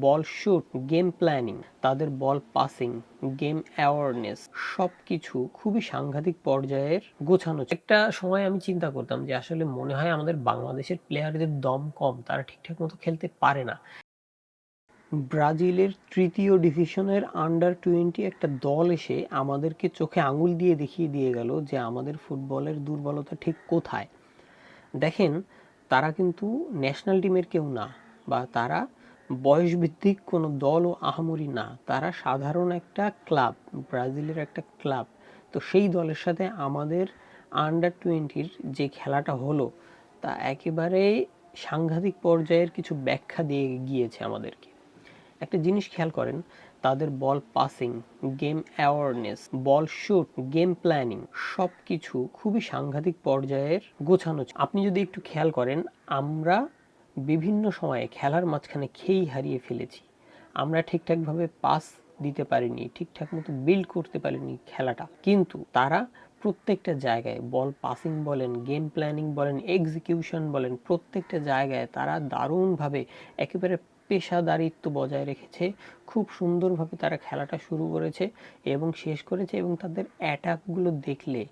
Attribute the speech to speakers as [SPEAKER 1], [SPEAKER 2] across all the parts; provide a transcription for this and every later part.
[SPEAKER 1] বল shoot, game planning, তাদের ball passing, game awareness সব কিছু খুবই সাংঘাতিক পর্যায়ের গোছানো। একটা সময় আমি চিন্তা করতাম যে আসলে মনে হয় আমাদের বাংলাদেশের প্লেয়ারদের দম কম, তারা ঠিকঠাক মতো খেলতে পারে না। ব্রাজিলের তৃতীয় ডিভিশনের আন্ডার টোয়েন্টি একটা দল এসে আমাদেরকে চোখে আঙুল দিয়ে দেখিয়ে দিয়ে গেল যে আমাদের ফুটবলের দুর্বলতা ঠিক কোথায়। দেখেন, তারা কিন্তু ন্যাশনাল টিমের কেউ না, বা তারা বয়সভিত্তিক কোনো দল ও আহামরি না। তারা সাধারণ একটা ক্লাব, ব্রাজিলের একটা ক্লাব। তো সেই দলের সাথে আমাদের আন্ডার টোয়েন্টির যে খেলাটা হলো, তা একেবারে সাংঘাতিক পর্যায়ের কিছু ব্যাখ্যা দিয়ে গিয়েছে আমাদেরকে। একটা জিনিস খেয়াল করেন, তাদের ball passing, game awareness, ball shoot, game planning সব কিছু খুবই সাংঘাতিক পর্যায়ের গোছানো আপনি যদি একটু খেয়াল করেন, আমরা বিভিন্ন সময়ে খেলার মাঝখানে খেই হারিয়ে ফেলেছি। আমরা ঠিকঠাকভাবে পাস দিতে পারিনি, ঠিকঠাক মতো বিল্ড করতে পারিনি খেলাটা। কিন্তু তারা প্রত্যেকটা জায়গায় বল পাসিং বলেন গেম প্ল্যানিং বলেন এক্সিকিউশন বলেন, প্রত্যেকটা জায়গায় তারা দারুণভাবে একেবারে পেশাদারিত্ব বজায় রেখেছে। খুব সুন্দরভাবে তারা খেলাটা শুরু করেছে এবং শেষ করেছে এবং তাদের অ্যাটাকগুলো দেখলে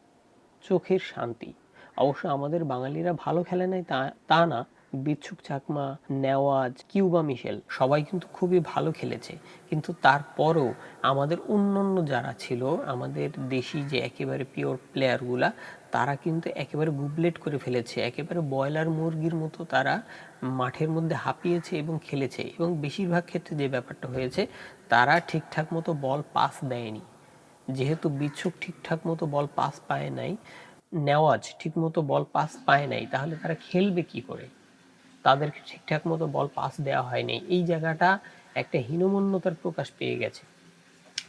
[SPEAKER 1] চোখের শান্তি। অবশ্য আমাদের বাঙালিরা ভালো খেলে নাই তা তা না। বিচ্ছুক চাকমা, নেওয়াজ, কিউবা মিশেল, সবাই কিন্তু খুবই ভালো খেলেছে। কিন্তু তারপরও আমাদের অন্যান্য যারা ছিল, আমাদের দেশি যে একেবারে পিওর প্লেয়ারগুলা তারা কিন্তু একেবারে গুবলেট করে ফেলেছে। একেবারে ব্রয়লার মুরগির মতো তারা মাঠের মধ্যে হাঁপিয়েছে এবং খেলেছে। এবং বেশিরভাগ ক্ষেত্রে যে ব্যাপারটা হয়েছে, তারা ঠিকঠাক মতো বল পাস দেয়নি। যেহেতু বিচ্ছুক ঠিকঠাক মতো বল পাস পায় নাই, নেওয়াজ ঠিক মতো বল পাস পায় নাই, তাহলে তারা খেলবে কি করে? তাদেরকে ঠিকঠাক মতো বল পাস দেওয়া হয়নি। এই জায়গাটা একটা হীনমন্যতার প্রকাশ পেয়ে গেছে।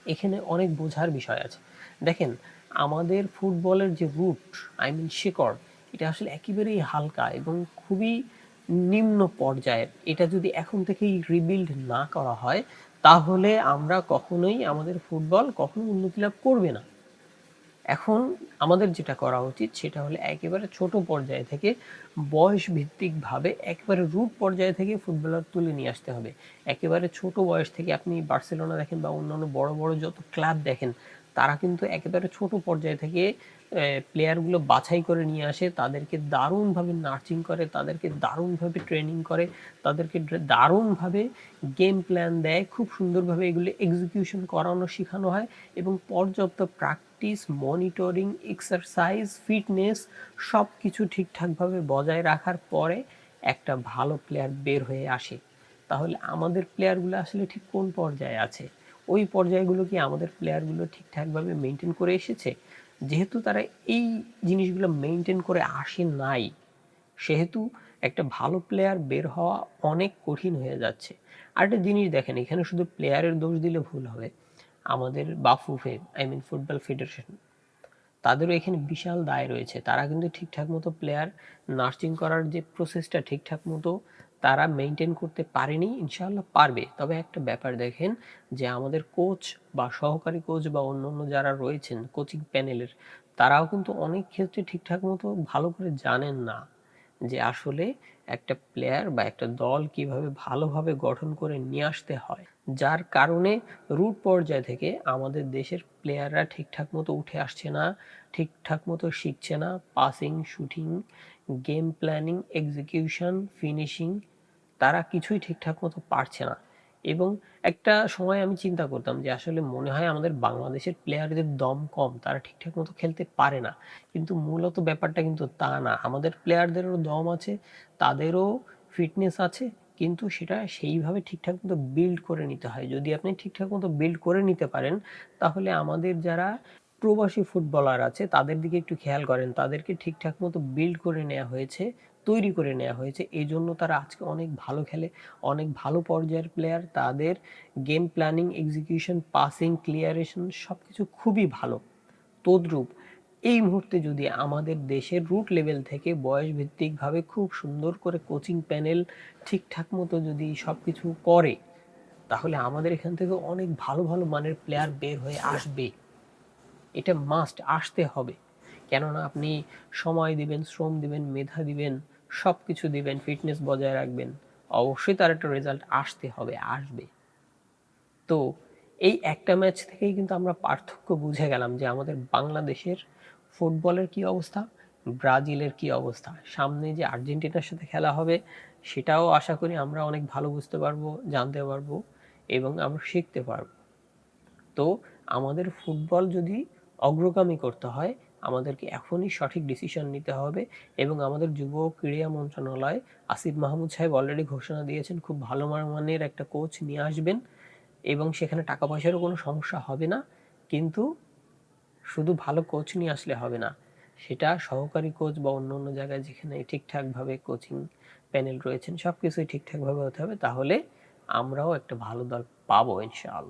[SPEAKER 1] এখানে অনেক বোঝার বিষয় আছে। দেখেন, আমাদের ফুটবলের যে রুট আই মিন শিকড়, এটা আসলে একেবারেই হালকা এবং খুবই নিম্ন পর্যায়ের। এটা যদি এখন থেকেই রিবিল্ড না করা হয়, তাহলে আমরা কখনোই আমাদের ফুটবল কখনো উন্নতি লাভ করবে না। এখন আমাদের যেটা করা উচিত সেটা হলে একেবারে ছোট পর্যায় থেকে বয়স ভিত্তিকভাবে একেবারে রুট পর্যায় থেকে ফুটবলার তুলে নিয়ে আসতে হবে। একেবারে ছোট বয়স থেকে আপনি বার্সেলোনা দেখেন বা অন্যান্য বড় বড় যত ক্লাব দেখেন তারা কিন্তু একেবারে ছোট পর্যায় থেকে প্লেয়ারগুলো বাছাই করে নিয়ে আসে, তাদেরকে দারুণভাবে নার্চিং করে, তাদেরকে দারুণভাবে ট্রেনিং করে, তাদেরকে দারুণভাবে গেম প্ল্যান দেয়, খুব সুন্দরভাবে এগুলো এক্সিকিউশন করানো, শেখানো হয় এবং পর্যাপ্ত প্র্যাকটিস মনিটরিং এক্সারসাইজ ফিটনেস সব কিছু ঠিকঠাকভাবে বজায় রাখার পরে একটা ভালো প্লেয়ার বের হয়ে আসে। তাহলে আমাদের প্লেয়ারগুলো আসলে ঠিক কোন পর্যায়ে আছে? ওই পর্যায়গুলো কি আমাদের প্লেয়ারগুলো ঠিকঠাকভাবে মেনটেন করে এসেছে? যেহেতু তারা এই জিনিসগুলো মেনটেন করে আসে নাই, সেহেতু একটা ভালো প্লেয়ার বের হওয়া অনেক কঠিন হয়ে যাচ্ছে। আর একটা জিনিস দেখেন, এখানে শুধু প্লেয়ারের দোষ দিলে ভুল হবে। আমাদের Bafufe I mean football federation তাদেরও এখানে বিশাল দায় রয়েছে। তারা কিন্তু ঠিকঠাক মতো প্লেয়ার নার্সিং করার যে প্রসেসটা ঠিকঠাক মতো তারা মেনটেন করতে পারেনি, ইনশাআল্লাহ পারবে। তবে একটা ব্যাপার দেখেন যে আমাদের কোচ বা সহকারী কোচ বা অন্য অন্য যারা রয়েছেন কোচিং প্যানেলের তারাও কিন্তু অনেক ক্ষেত্রে ঠিকঠাক মতো ভালো করে জানেন না যে আসলে একটা প্লেয়ার বা একটা দল কীভাবে ভালোভাবে গঠন করে নিয়ে আসতে হয়। যার কারণে রুট পর্যায় থেকে আমাদের দেশের প্লেয়াররা ঠিকঠাক মতো উঠে আসছে না, ঠিকঠাক মতো শিখছে না। Passing shooting game planning execution finishing তারা কিছুই ঠিকঠাক মতো পারছে না। এবং একটা সময় আমি চিন্তা করতাম যে আসলে মনে হয় আমাদের বাংলাদেশের প্লেয়ারদের দম কম, তারা ঠিকঠাক মতো খেলতে পারে না। কিন্তু মূলত ব্যাপারটা কিন্তু তা না। আমাদের প্লেয়ারদেরও দম আছে, তাদেরও ফিটনেস আছে, কিন্তু সেটা সেইভাবে ঠিকঠাক মতো বিল্ড করে নিতে হয়। যদি আপনি ঠিকঠাক মতো বিল্ড করে নিতে পারেন, তাহলে আমাদের যারা প্রবাসী ফুটবলার আছে, তাদের দিকে একটু খেয়াল করেন। তাদেরকে ঠিকঠাক মতো বিল্ড করে নেওয়া হয়েছে, তৈরি করে নেওয়া হয়েছে। এই জন্য তারা আজকে অনেক ভালো খেলে, অনেক ভালো পর্যায়ের প্লেয়ার তাদের game planning execution passing clearance সব কিছু খুবই ভালো। তদ্রূপ এই মুহূর্তে যদি আমাদের দেশের রুট লেভেল থেকে বয়স ভিত্তিকভাবে খুব সুন্দর করে কোচিং প্যানেল ঠিকঠাক মতো যদি সব কিছু করে, তাহলে আমাদের এখান থেকে অনেক ভালো ভালো মানের প্লেয়ার বের হয়ে আসবে। এটা মাস্ট আসতে হবে। কেননা আপনি সময় দিবেন, শ্রম দিবেন, মেধা দিবেন সব কিছু দিবেন ফিটনেস বজায় রাখবেন, অবশ্যই তার একটা রেজাল্ট আসতে হবে, আসবে। তো এই একটা ম্যাচ থেকেই কিন্তু আমরা পার্থক্য বুঝে গেলাম যে আমাদের বাংলাদেশের ফুটবলের কি অবস্থা, ব্রাজিলের কি অবস্থা। সামনে যে আর্জেন্টিনার সাথে খেলা হবে, সেটাও আশা করি আমরা অনেক ভালো বুঝতে পারব, জানতে পারব এবং আমরা শিখতে পারব। তো আমাদের ফুটবল যদি অগ্রগামী করতে হয়, আমাদেরকে এখনই সঠিক ডিসিশন নিতে হবে এবং আমাদের যুব ক্রীড়া মন্ত্রণালয় আসিফ মাহমুদ সাহেব অলরেডি ঘোষণা দিয়েছেন, খুব ভালো মানের একটা কোচ নিয়ে আসবেন এবং সেখানে টাকা পয়সারও কোনো সমস্যা হবে না, কিন্তু শুধু ভালো কোচ নিয়ে আসলে হবে না, সেটা সহকারী কোচ বা অন্য অন্য জায়গায় যেখানে ঠিকঠাকভাবে কোচিং প্যানেল রয়েছেন সব কিছুই ঠিকঠাকভাবে হতে হবে, তাহলে আমরাও একটা ভালো দল পাবো ইনশাআল্লাহ।